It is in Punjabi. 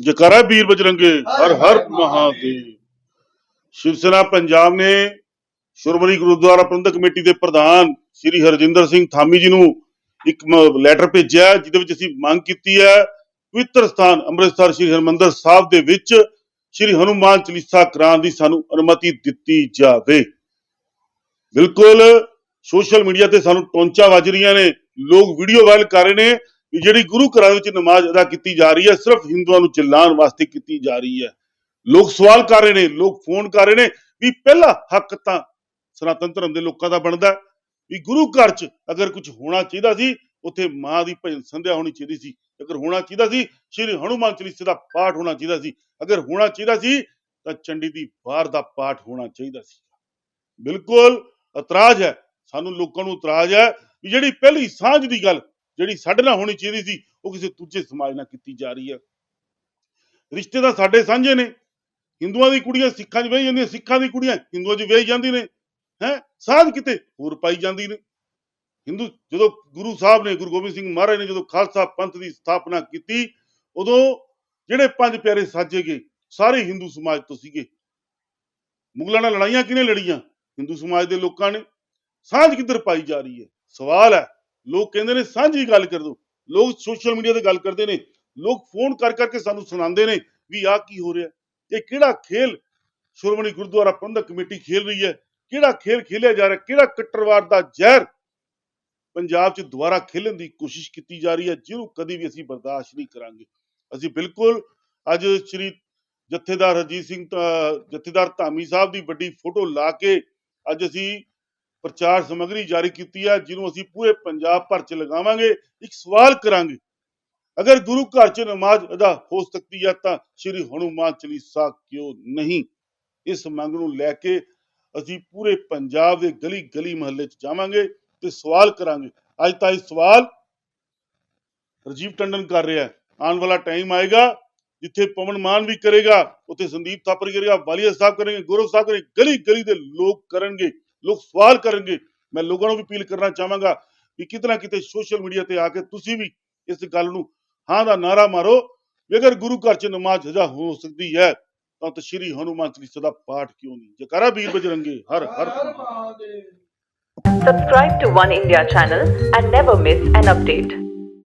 ਜਕਾਰਾ ਵੀਰ ਬਜਰੰਗੇ, ਹਰ ਹਰ ਮਹਾਦੇਵ ਸ਼ਿਵ ਸੈਨਾ ਪੰਜਾਬ ਨੇ ਸ਼੍ਰੋਮਣੀ ਗੁਰਦੁਆਰਾ ਪ੍ਰਬੰਧਕ ਕਮੇਟੀ ਦੇ ਪ੍ਰਧਾਨ ਸ੍ਰੀ ਹਰਜਿੰਦਰ ਸਿੰਘ ਥਾਮੀ ਜੀ ਨੂੰ ਇੱਕ ਲੈਟਰ ਭੇਜਿਆ ਜਿਹਦੇ ਵਿੱਚ ਅਸੀਂ ਮੰਗ ਕੀਤੀ ਹੈ, ਪਵਿੱਤਰ ਸਥਾਨ ਅੰਮ੍ਰਿਤਸਰ ਸ੍ਰੀ ਹਰਿਮੰਦਰ ਸਾਹਿਬ ਦੇ ਵਿੱਚ ਸ੍ਰੀ ਹਨੂਮਾਨ ਚਾਲੀਸਾ ਕਰਾਂ ਦੀ ਸਾਨੂੰ ਅਨੁਮਤੀ ਦਿੱਤੀ ਜਾਵੇ। ਬਿਲਕੁਲ, ਸੋਸ਼ਲ ਮੀਡੀਆ ਤੇ ਸਾਨੂੰ ਟੌਂਚਾ ਵੱਜ ਰਹੀਆਂ ਨੇ, ਲੋਕ ਵੀਡੀਓ ਵਾਇਰਲ ਕਰ ਰਹੇ ਨੇ। ਜਿਹੜੀ ਗੁਰੂ ਘਰਾਂ ਵਿੱਚ ਨਮਾਜ਼ ਅਦਾ ਕੀਤੀ ਜਾ ਰਹੀ ਹੈ, ਸਿਰਫ ਹਿੰਦੂਆਂ ਨੂੰ ਚਿল্ਲਾਉਣ ਵਾਸਤੇ ਕੀਤੀ ਜਾ ਰਹੀ ਹੈ। ਲੋਕ ਸਵਾਲ ਕਰ ਰਹੇ ਨੇ, ਲੋਕ ਫੋਨ ਕਰ ਰਹੇ ਨੇ ਵੀ ਪਹਿਲਾ ਹੱਕ ਤਾਂ ਸਨਾਤਨ ਧਰਮ ਦੇ ਲੋਕਾਂ ਦਾ ਬਣਦਾ ਵੀ ਗੁਰੂ ਘਰ 'ਚ ਅਗਰ ਕੁਝ ਹੋਣਾ ਚਾਹੀਦਾ ਸੀ, ਉੱਥੇ ਮਾਂ ਦੀ ਭਜਨ ਸੰਧਿਆ ਹੋਣੀ ਚਾਹੀਦੀ ਸੀ। ਅਗਰ ਹੋਣਾ ਚਾਹੀਦਾ ਸੀ, ਸ਼੍ਰੀ ਹਨੂਮਾਨ ਚਾਲੀਸਾ ਦਾ ਪਾਠ ਹੋਣਾ ਚਾਹੀਦਾ ਸੀ। ਅਗਰ ਹੋਣਾ ਚਾਹੀਦਾ ਸੀ, ਤਾਂ ਚੰਡੀ ਦੀ ਵਾਰ ਦਾ ਪਾਠ ਹੋਣਾ ਚਾਹੀਦਾ ਸੀ। ਬਿਲਕੁਲ ਇਤਰਾਜ਼ ਹੈ। ਸਾਨੂੰ ਲੋਕਾਂ ਨੂੰ ਇਤਰਾਜ਼ ਹੈ ਵੀ ਜਿਹੜੀ ਪਹਿਲੀ ਸਾਂਝ ਦੀ ਗੱਲ ਜਿਹੜੀ ਸਾਡੇ ਨਾਲ ਹੋਣੀ ਚਾਹੀਦੀ ਸੀ, ਉਹ ਕਿਸੇ ਦੂਜੇ ਸਮਾਜ ਨਾਲ ਕੀਤੀ ਜਾ ਰਹੀ ਹੈ। ਰਿਸ਼ਤੇ ਤਾਂ ਸਾਡੇ ਸਾਂਝੇ ਨੇ। ਹਿੰਦੂਆਂ ਦੀ ਕੁੜੀਆਂ ਸਿੱਖਾਂ 'ਚ ਵਿਆਹੀ ਜਾਂਦੀਆਂ, ਸਿੱਖਾਂ ਦੀ ਕੁੜੀਆਂ ਹਿੰਦੂਆਂ 'ਚ ਵਿਆਹੀ ਜਾਂਦੀ ਨੇ। ਹੈ? ਸਾਂਝ ਕਿਤੇ ਹੋਰ ਪਾਈ ਜਾਂਦੀ ਨੇ। ਹਿੰਦੂ ਜਦੋਂ ਗੁਰੂ ਸਾਹਿਬ ਨੇ, ਗੁਰੂ ਗੋਬਿੰਦ ਸਿੰਘ ਮਹਾਰਾਜ ਨੇ ਜਦੋਂ ਖਾਲਸਾ ਪੰਥ ਦੀ ਸਥਾਪਨਾ ਕੀਤੀ, ਉਦੋਂ ਜਿਹੜੇ ਪੰਜ ਪਿਆਰੇ ਸਾਜੇ ਗਏ, ਸਾਰੇ ਹਿੰਦੂ ਸਮਾਜ ਤੋਂ ਸੀਗੇ। ਮੁਗਲਾਂ ਨਾਲ ਲੜਾਈਆਂ ਕਿਹਨੇ ਲੜੀਆਂ? ਹਿੰਦੂ ਸਮਾਜ ਦੇ ਲੋਕਾਂ ਨੇ। ਸਾਂਝ ਕਿੱਧਰ ਪਾਈ ਜਾ ਰਹੀ ਹੈ? ਸਵਾਲ ਹੈ। ਲੋਕ ਕਹਿੰਦੇ ਨੇ, ਸਾਂਝੀ ਗੱਲ ਕਰ ਦੋ। ਲੋਕ ਸੋਸ਼ਲ ਮੀਡੀਆ ਤੇ ਗੱਲ ਕਰਦੇ ਨੇ। ਲੋਕ ਫੋਨ ਕਰ ਕਰਕੇ ਸਾਨੂੰ ਸੁਣਾਉਂਦੇ ਨੇ ਵੀ ਆਹ ਕੀ ਹੋ ਰਿਹਾ। ਇਹ ਕਿਹੜਾ ਖੇਲ ਸ਼੍ਰੋਮਣੀ ਗੁਰਦੁਆਰਾ ਪ੍ਰਬੰਧਕ ਕਮੇਟੀ ਖੇਲ ਰਹੀ ਹੈ? ਕਿਹੜਾ ਖੇਲ ਖੇਲਿਆ ਜਾ ਰਿਹਾ? ਕਿਹੜਾ ਕੱਟੜਵਾਦ ਦਾ ਜ਼ਹਿਰ ਪੰਜਾਬ 'ਚ ਦੁਬਾਰਾ ਖੇਲਣ ਦੀ ਕੋਸ਼ਿਸ਼ ਕੀਤੀ ਜਾ ਰਹੀ ਹੈ, ਜਿਹਨੂੰ ਕਦੀ ਵੀ ਅਸੀਂ ਬਰਦਾਸ਼ਤ ਨਹੀਂ ਕਰਾਂਗੇ। ਅਸੀਂ ਬਿਲਕੁਲ ਅੱਜ ਸ਼੍ਰੀ ਜਥੇਦਾਰ ਹਰਜੀਤ ਸਿੰਘ ਜਥੇਦਾਰ ਧਾਮੀ ਸਾਹਿਬ ਦੀ ਵੱਡੀ ਫੋਟੋ ਲਾ ਕੇ ਅੱਜ ਅਸੀਂ ਪ੍ਰਚਾਰ ਸਮੱਗਰੀ ਜਾਰੀ ਕੀਤੀ ਹੈ, ਜਿਹਨੂੰ ਅਸੀਂ ਪੂਰੇ ਪੰਜਾਬ ਭਰ 'ਚ ਲਗਾਵਾਂਗੇ। ਇੱਕ ਸਵਾਲ ਕਰਾਂਗੇ, ਅਗਰ ਗੁਰੂ ਘਰ 'ਚ ਨਮਾਜ਼ ਅਦਾ ਹੋ ਸਕਦੀ ਹੈ, ਤਾਂ ਸ਼੍ਰੀ ਹਨੂਮਾਨ ਚਾਲੀਸਾ ਕਿਉਂ ਨਹੀਂ? ਇਸ ਮੰਗ ਨੂੰ ਲੈ ਕੇ ਅਸੀਂ ਪੂਰੇ ਪੰਜਾਬ ਦੇ ਗਲੀ ਗਲੀ ਮਹੱਲੇ 'ਚ ਜਾਵਾਂਗੇ ਤੇ ਸਵਾਲ ਕਰਾਂਗੇ। ਅੱਜ ਤਾਂ ਇਹ ਸਵਾਲ ਰਜੀਵ ਟੰਡਨ ਕਰ ਰਿਹਾ ਹੈ। ਆਉਣ ਵਾਲਾ ਟਾਈਮ ਆਏਗਾ, ਜਿੱਥੇ ਪਵਨ ਮਾਨ ਵੀ ਕਰੇਗਾ, ਉੱਥੇ ਸੰਦੀਪ ਥਾਪਰ ਕਰੇਗਾ, ਵਾਲੀਆ ਸਾਹਿਬ ਕਰਨਗੇ ਗੁਰੂ ਸਾਹਿਬ ਕਰਨਗੇ ਗਲੀ ਗਲੀ ਦੇ ਲੋਕ ਕਰਨਗੇ। ਲੋਕ ਸਵਾਲ ਕਰਨਗੇ। ਮੈਂ ਲੋਕਾਂ ਨੂੰ ਵੀ ਅਪੀਲ ਕਰਨਾ ਚਾਹਾਂਗਾ ਕਿ ਕਿਤੇ ਨਾ ਕਿਤੇ ਸੋਸ਼ਲ ਮੀਡੀਆ ਤੇ ਆ ਕੇ ਤੁਸੀਂ ਵੀ ਇਸ ਗੱਲ ਨੂੰ ਹਾਂ ਦਾ ਨਾਰਾ ਮਾਰੋ ਅਗਰ ਗੁਰੂ ਘਰ 'ਚ ਨਮਾਜ਼ ਅਦਾ ਹੋ ਸਕਦੀ ਹੈ ਤਾਂ ਤੇ ਸ਼੍ਰੀ ਹਨੂਮਾਨ ਚਾਲੀਸਾ ਦਾ ਪਾਠ ਕਿਉਂ ਨਹੀਂ? ਜਕਾਰਾ ਵੀਰ ਬਜਰੰਗੇ ਹਰ ਹਰ Subscribe to One India channel and never miss an update.